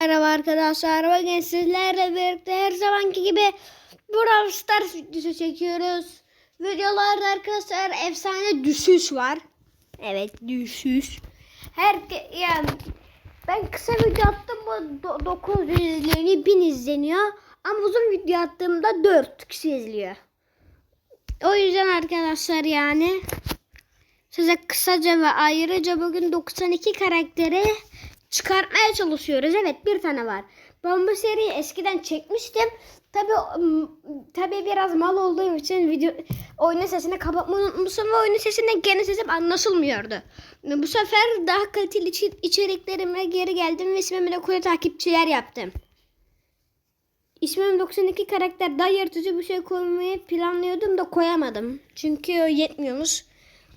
Merhaba arkadaşlar. Bugün sizlerle birlikte her zamanki gibi Brawl Stars videosu çekiyoruz. Videolarda arkadaşlar efsane düşüş var. Evet düşüş. Her yani ben kısa video attım bu do- 900 izleniyor 1000 izleniyor. Ama uzun video attığımda 4 kişi izliyor. O yüzden arkadaşlar yani size kısaca ve ayrıca bugün 92 karakteri çıkartmaya çalışıyoruz. Evet bir tane var. Ben bu seriyi eskiden çekmiştim. Tabi tabi biraz mal olduğum için video oyunun sesini kapatmayı unutmuşum ve oyunun sesinden gene sesim anlaşılmıyordu. Bu sefer daha kaliteli içeriklerime geri geldim ve ismimi de koyu takipçiler yaptım. İsmim 92 karakter daha yaratıcı bir şey koymayı planlıyordum da koyamadım. Çünkü yetmiyormuş.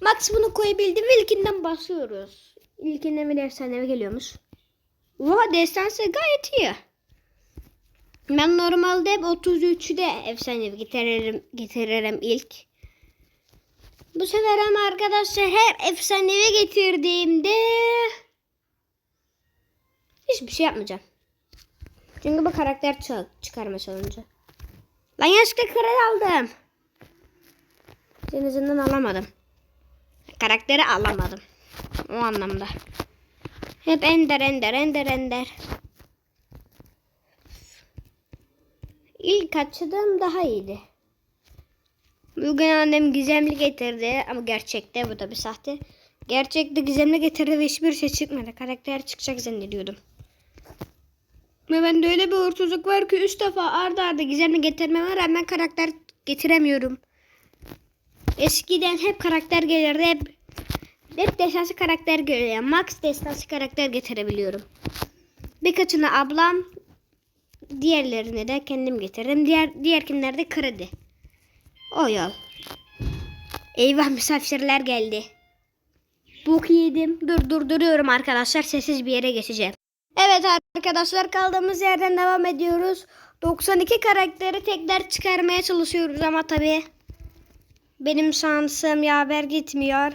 Max bunu koyabildim ve ilkinden basıyoruz. İlkinden bir efsanevi geliyormuş. Oha destansı gayet iyi. Ben normalde hep 33'de efsanevi getiririm, getiririm ilk. Bu sefer ama arkadaşlar her efsanevi getirdiğimde hiçbir şey yapmayacağım. Çünkü bu karakter çı- çıkarma challenge. Lan yanlışlıkla kral aldım. Senin yüzünden alamadım. Karakteri alamadım. O anlamda. Hep ender ender ender ender. İlk açıdığım daha iyiydi. Bugün annem gizemli getirdi ama gerçekte bu da bir sahte. Gerçekte gizemli getirdi ve hiçbir şey çıkmadı. Karakter çıkacak zannediyordum. Ve bende öyle bir uğursuzluk var ki 3 defa arda arda gizemli getirmeme rağmen karakter getiremiyorum. Eskiden hep karakter gelirdi. Hep, hep destansı karakter geliyor. Max destansı karakter getirebiliyorum. Birkaçını ablam, diğerlerini de kendim getirdim. Diğer diğerkinler de kredi. O yol. Eyvah misafirler geldi. Bok yedim. Dur dur duruyorum arkadaşlar. Sessiz bir yere geçeceğim. Evet arkadaşlar kaldığımız yerden devam ediyoruz. 92 karakteri tekrar çıkarmaya çalışıyoruz ama tabii benim şansım yaver gitmiyor.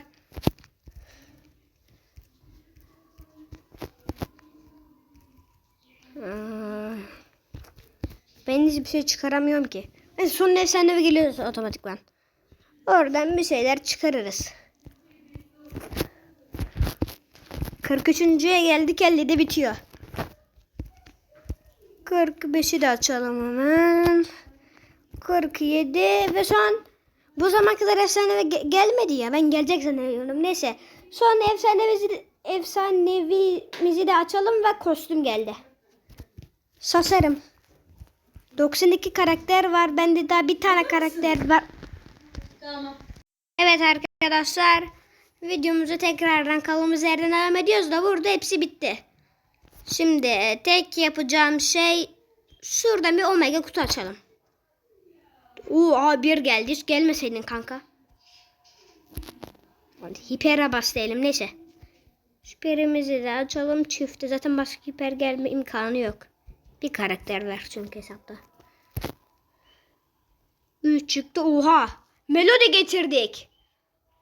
Ben hiçbir şey çıkaramıyorum ki. En son efsanevi geliyoruz otomatikman. Oradan bir şeyler çıkarırız. 43.ye geldik 50'de bitiyor. 45'i de açalım hemen. 47 ve son bu zaman kadar efsanevi ge- gelmedi ya. Ben gelecek zannediyorum. Neyse. Son efsanemizi, efsanevimizi de açalım ve kostüm geldi. Sasarım. 92 karakter var. Bende daha bir tane karakter var. Tamam. Evet arkadaşlar. Videomuzu tekrardan kaldığımız yerden devam ediyoruz da burada hepsi bitti. Şimdi tek yapacağım şey şuradan bir omega kutu açalım. Oo aha bir geldi. Hiç gelmeseydin kanka. Hadi hipere bas diyelim neyse. Hiperimizi de açalım çifte. Zaten başka hiper gelme imkanı yok. Bir karakter var çünkü hesapta. 3 çıktı. Oha. Melodi getirdik.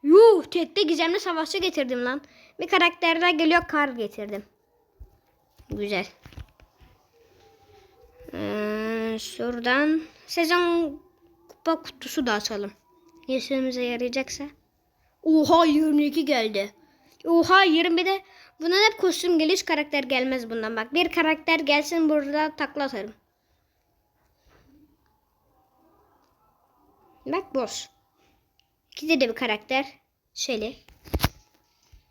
Yuh tekte gizemli savaşçı getirdim lan. Bir karakter daha geliyor kar getirdim. Güzel. Ee, şuradan sezon kupa kutusu da açalım. Yeşilimize yarayacaksa. Oha 22 geldi. Oha 20 de bundan hep kostüm geliş karakter gelmez bundan bak. Bir karakter gelsin burada takla atarım. Bak boş. İkide de bir karakter. Şöyle.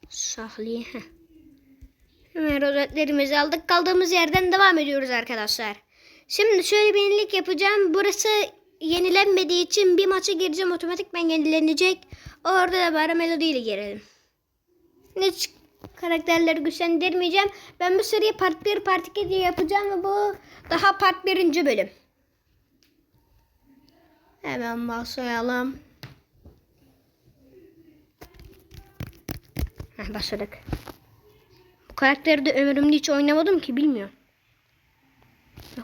Şahli. heh. Hemen rozetlerimizi aldık. Kaldığımız yerden devam ediyoruz arkadaşlar. Şimdi şöyle bir yenilik yapacağım. Burası yenilenmediği için bir maça gireceğim. Otomatik ben yenilenecek. Orada da bari Melody ile girelim. Ne çık- karakterleri güçlendirmeyeceğim. Ben bu seriyi part 1 part 2 diye yapacağım ve bu daha part 1. bölüm. Hemen başlayalım. Heh, başladık. Bu karakteri de ömrümde hiç oynamadım ki bilmiyorum.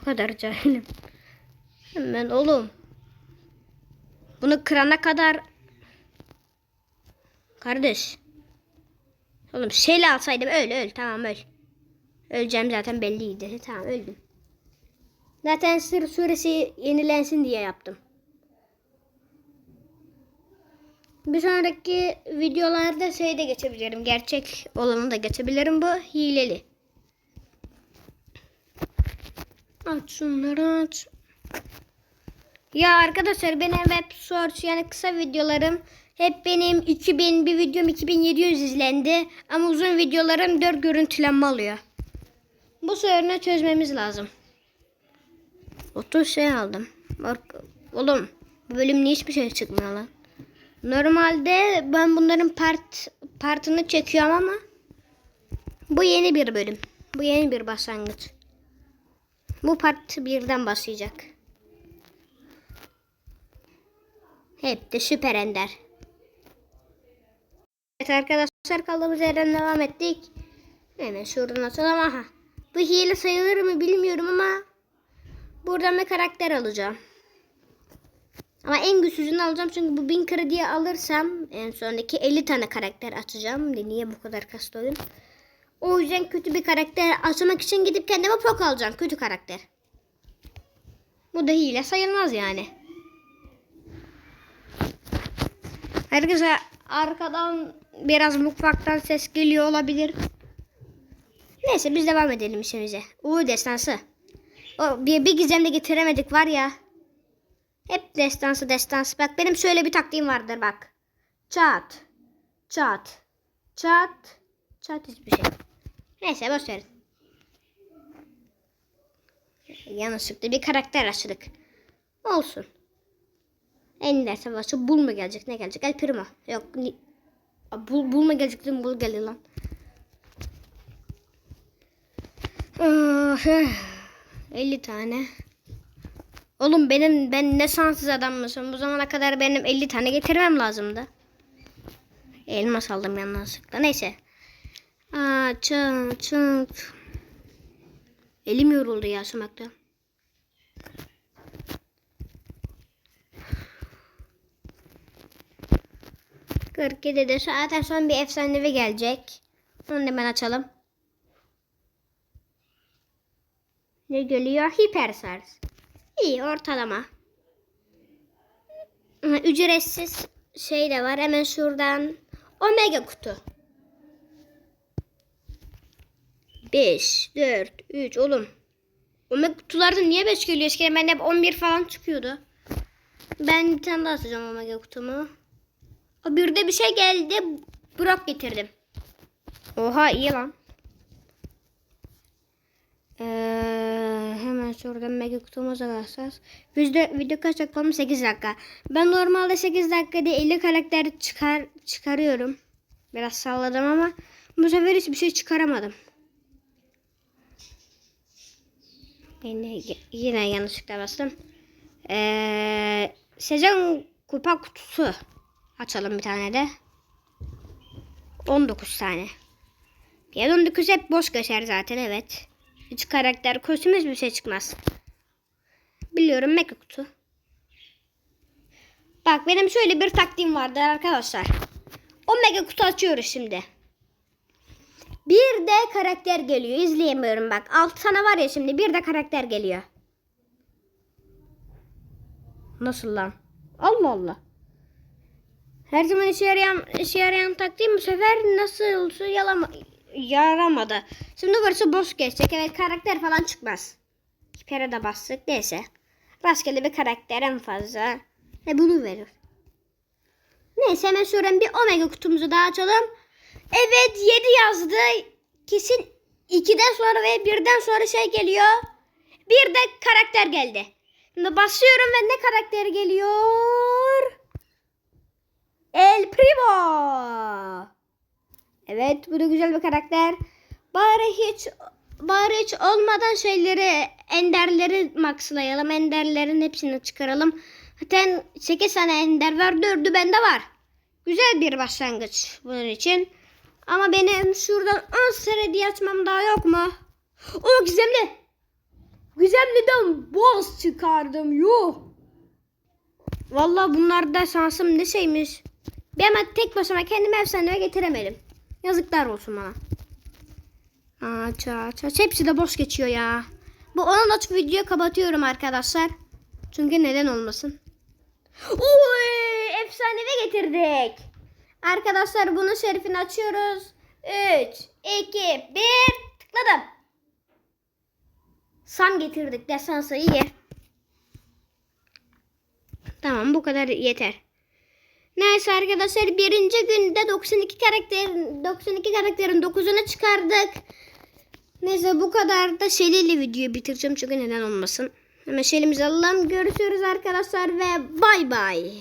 O kadar cahilim. Hemen oğlum. Bunu kırana kadar Kardeş. Oğlum şeyle alsaydım öl öl tamam öl. Öleceğim zaten belliydi. Tamam öldüm. Zaten sır suresi yenilensin diye yaptım. Bir sonraki videolarda şey de geçebilirim. Gerçek olanı da geçebilirim. Bu hileli. Aç şunları aç. Ya arkadaşlar benim web search yani kısa videolarım hep benim 2000 bir videom 2700 izlendi ama uzun videolarım 4 görüntülenme alıyor. Bu sorunu çözmemiz lazım. 30 şey aldım. Bak oğlum bu bölümde hiçbir şey çıkmıyor lan. Normalde ben bunların part partını çekiyorum ama bu yeni bir bölüm. Bu yeni bir başlangıç. Bu part birden başlayacak. Hep de süper ender. Evet arkadaşlar kaldığımız yerden devam ettik. Hemen şuradan açalım. Aha. Bu hile sayılır mı bilmiyorum ama buradan bir karakter alacağım. Ama en güçsüzünü alacağım çünkü bu 1000 krediye alırsam en sondaki 50 tane karakter açacağım. Niye bu kadar kastı oyun? O yüzden kötü bir karakter açmak için gidip kendime pok alacağım. Kötü karakter. Bu da hile sayılmaz yani. Herkese arkadan biraz mutfaktan ses geliyor olabilir. Neyse biz devam edelim işimize. Uğur destansı. O bir, bir gizemde getiremedik var ya. Hep destansı destansı. Bak benim şöyle bir taktiğim vardır bak. Çat. Çat. Çat. Çat hiçbir şey. Neyse boş verin. Yanlışlıkla bir karakter açtık. Olsun. Ender savaşı bul mu gelecek ne gelecek? El Primo. Yok. Bul, bul mu gelecek değil mi? Bul geldi lan. Ah, eh. 50 tane. Oğlum benim ben ne şanssız adammışım. Bu zamana kadar benim 50 tane getirmem lazımdı. Elmas aldım yanlışlıkla. Neyse. Aa, çık çık. Elim yoruldu ya sumaktan. Kırk de zaten son bir efsanevi gelecek. Onu hemen açalım. Ne geliyor? Hipersars. İyi ortalama. Ücretsiz şey de var. Hemen şuradan. Omega kutu. 5, 4, 3 oğlum. Omega kutularda niye 5 geliyor? Eskiden bende hep 11 falan çıkıyordu. Ben bir tane daha atacağım Omega kutumu. Bir de bir şey geldi. Brock getirdim. Oha iyi lan. Ee, hemen şuradan mega kutumuza basacağız. Video, video kaç dakika olmuş? 8 dakika. Ben normalde 8 dakikada 50 karakter çıkar çıkarıyorum. Biraz salladım ama bu sefer hiçbir şey çıkaramadım. De yine yanlışlıkla bastım. Ee, sezon kupa kutusu açalım bir tane de. 19 tane. Ya 19 hep boş geçer zaten evet. Hiç karakter kostüm hiçbir şey çıkmaz. Biliyorum mega kutu. Bak benim şöyle bir taktiğim vardı arkadaşlar. O mega kutu açıyoruz şimdi. Bir de karakter geliyor. İzleyemiyorum bak. 6 tane var ya şimdi. Bir de karakter geliyor. Nasıl lan? Allah Allah. Her zaman işe yarayan, işe yarayan taktiğim bu sefer nasıl yalama, yaramadı. Şimdi burası boş geçecek. Evet karakter falan çıkmaz. Kere de bastık. Neyse. Rastgele bir karakter en fazla. Ve bunu verir. Neyse hemen şuradan bir omega kutumuzu daha açalım. Evet 7 yazdı. Kesin 2'den sonra ve 1'den sonra şey geliyor. Bir de karakter geldi. Şimdi basıyorum ve ne karakter geliyor? El Primo. Evet bu da güzel bir karakter. Bari hiç bari hiç olmadan şeyleri enderleri maxlayalım. Enderlerin hepsini çıkaralım. Zaten 8 tane ender var. 4'ü bende var. Güzel bir başlangıç bunun için. Ama benim şuradan 10 sene diye açmam daha yok mu? O gizemli. Gizemliden boss çıkardım. Yuh. Vallahi bunlarda şansım ne şeymiş. Ben ama tek başıma kendimi efsaneye getiremedim. Yazıklar olsun bana. Aç aç aç. Hepsi de boş geçiyor ya. Bu 10 aç videoyu kapatıyorum arkadaşlar. Çünkü neden olmasın. Uy, efsanevi getirdik. Arkadaşlar bunun şerifini açıyoruz. 3, 2, 1 tıkladım. Sam getirdik. Desansı iyi. Tamam bu kadar yeter. Neyse arkadaşlar birinci günde 92 karakterin 92 karakterin 9'unu çıkardık. Neyse bu kadar da Şeli'yle videoyu bitireceğim çünkü neden olmasın. Hemen Şeli'mizi alalım. Görüşürüz arkadaşlar ve bay bay.